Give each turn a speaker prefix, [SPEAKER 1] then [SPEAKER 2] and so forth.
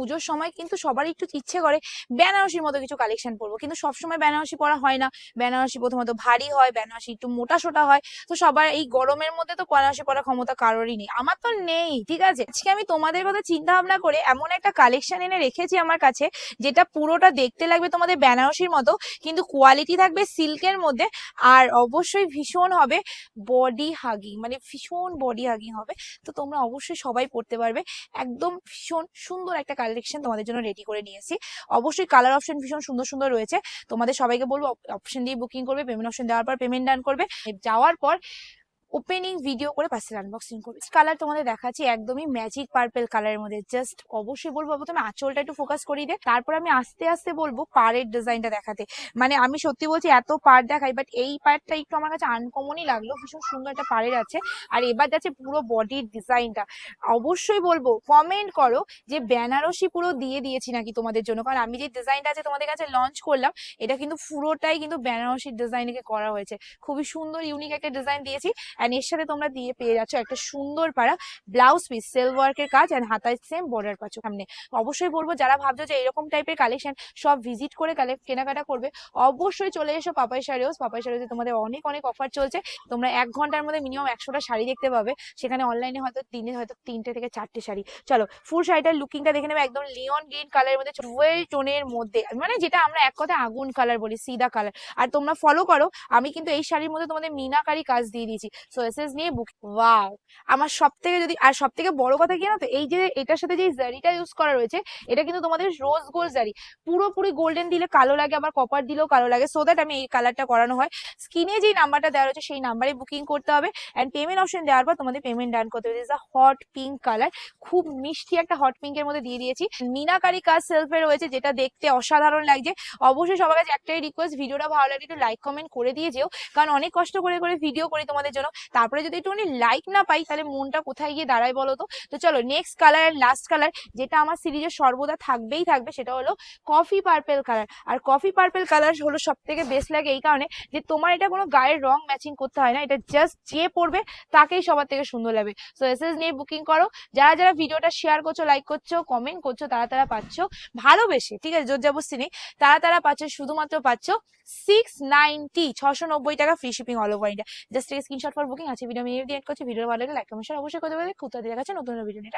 [SPEAKER 1] পুজোর সময় কিন্তু সবারই একটু ইচ্ছে করে বেনারসির মতো কিছু কালেকশন পরবো। কিন্তু সবসময় বেনারসি পরা হয় না। বেনারসি প্রথমত ভারী হয়, বেনারসি একটু মোটা সোটা হয়। তো সবার এই গরমের মধ্যে তো বেনারসি পরার ক্ষমতা কারোরই নেই। আমার তো নেই, ঠিক আছে? আজকে আমি তোমাদের কথা চিন্তা ভাবনা করে এমন একটা কালেকশন এনে রেখেছি আমার কাছে, যেটা পুরোটা দেখতে লাগবে তোমাদের বেনারসির মতো, কিন্তু কোয়ালিটি থাকবে সিল্কের মধ্যে, আর অবশ্যই ভীষণ হবে বডি হাগিং মানে ভীষণ বডি হাগিং হবে। তো তোমরা অবশ্যই সবাই পড়তে পারবে। একদম ভীষণ সুন্দর একটা তোমাদের জন্য রেডি করে নিয়েছি। অবশ্যই কালার অপশন ভীষণ সুন্দর সুন্দর রয়েছে। তোমাদের সবাইকে বলব অপশন দিয়ে বুকিং করবে পেমেন্ট অপশন দেওয়ার পর পেমেন্ট ডান করবে। যাওয়ার পর ওপেনিং ভিডিও করে পার্সেল আনবক্সিং করবে। কালার তোমাদের দেখাচ্ছি, একদমই ম্যাজিক পার্পেল কালারের মধ্যে। জাস্ট অবশ্যই বলব, প্রথমে আঁচলটা একটু ফোকাস করিয়ে দে, তারপর আমি আস্তে আস্তে বলব পাড়ের ডিজাইনটা দেখাতে। মানে আমি সত্যি বলছি, এত পাড় দেখাই বাট এই পার্টটা একটু আমার কাছে আনকমনই লাগল, ভীষণ সুন্দর একটা পাড়ের আছে। আর এবার যাচ্ছে পুরো বডির ডিজাইনটা অবশ্যই বলব কমেন্ট করো যে বেনারসি পুরো দিয়ে দিয়েছি নাকি তোমাদের জন্য। কারণ আমি যে ডিজাইনটা আছে তোমাদের কাছে লঞ্চ করলাম, এটা কিন্তু পুরোটাই কিন্তু বেনারসির ডিজাইনকে করা হয়েছে। খুবই সুন্দর ইউনিক একটা ডিজাইন দিয়েছি। অ্যান্ড এর সাথে তোমরা দিয়ে পেয়ে যাচ্ছ একটা সুন্দর পাড়া ব্লাউজ পিস সেল ওয়ার্কের কাজ অ্যান্ড হাতায় সেম বর্ডার পাচ্ছ সামনে। অবশ্যই বলব, যারা ভাবছ যে এরকম টাইপের কালেকশন সব ভিজিট করে কালেক্ট কেনাকাটা করবে, অবশ্যই চলে এসো পাপাই শাড়িওস পাপাই শাড়িতে তোমাদের অনেক অনেক অফার চলছে। তোমরা এক ঘণ্টার মধ্যে মিনিমাম একশোটা শাড়ি দেখতে পাবে। সেখানে অনলাইনে হয়তো দিনে হয়তো তিনটে থেকে চারটে শাড়ি। চলো ফুল শাড়িটার লুকিংটা দেখে নেবে একদম লিওন গ্রিন কালারের মধ্যে ওয়েল টোনের মধ্যে। মানে যেটা আমরা এক কথায় আগুন কালার বলি সিদা কালার আর তোমরা ফলো করো। আমি কিন্তু এই শাড়ির মধ্যে তোমাদের মিনাকারি কাজ দিয়ে দিয়েছি। সো নিয়ে বুক ওয়াও আমার সব থেকে যদি, আর সব থেকে বড় কথা কি জানো তো? এই যে এটার সাথে যে জারিটা ইউজ করা রয়েছে, এটা কিন্তু তোমাদের রোজ গোল্ড জারি। পুরোপুরি গোল্ডেন দিলে কালো লাগে, আবার কপার দিলেও কালো লাগে। সো দ্যাট আমি এই কালারটা করানো হয়। স্কিনে যেই নাম্বারটা দেওয়া রয়েছে, সেই নাম্বারে বুকিং করতে হবে। অ্যান্ড পেমেন্ট অপশন দেওয়ার পর তোমাদের পেমেন্ট ডান করতে হবে। ইজ হট পিঙ্ক কালার খুব মিষ্টি একটা হট পিঙ্কের মধ্যে দিয়ে দিয়েছি। মিনাকারি কাজ সেলফে রয়েছে, যেটা দেখতে অসাধারণ লাগছে। অবশ্যই সবার কাছে একটাই রিকোয়েস্ট ভিডিওটা ভালো লাগলে একটু লাইক কমেন্ট করে দিয়ে যেও। কারণ অনেক কষ্ট করে করে ভিডিও করি তোমাদের জন্য। তারপরে যদি একটুখানি লাইক না পাই, তাহলে মনটা কোথায় গিয়ে দাঁড়ায় বলো তো? তো চলো next colour and last colour যেটা আমার সিরিজে সর্বদা থাকবেই থাকবে, সেটা হলো কফি পার্পেল কালার আর কফি পার্পেল কালার হলো সব থেকে বেস্ট লাগে এই কারণে যে তোমার এটা কোনো গায়ের রং ম্যাচিং করতে হয় না, এটা জাস্ট যে পড়বে তাকেই সবার থেকে সুন্দর লাগবে। সো এসএস নিয়ে বুকিং করো। যারা যারা ভিডিওটা শেয়ার করছ লাইক করছ কমেন্ট করছ, তারা তারা পাচ্ছ ভালোবেসে, ঠিক আছে জোর জবস্তি নেই, তারা তারা পাচ্ছ, শুধুমাত্র পাচ্ছ সিক্স নাইনটি ছশো নব্বই টাকা free shipping all over India just screenshot for booking আছে ভিডিও আমি এড করছি ভিডিও ভালো লাগে লাইক কমেন্ট অবশ্যই করতে খুব খুঁজতে দেখাচ্ছে, নতুন ভিডিও নিয়ে।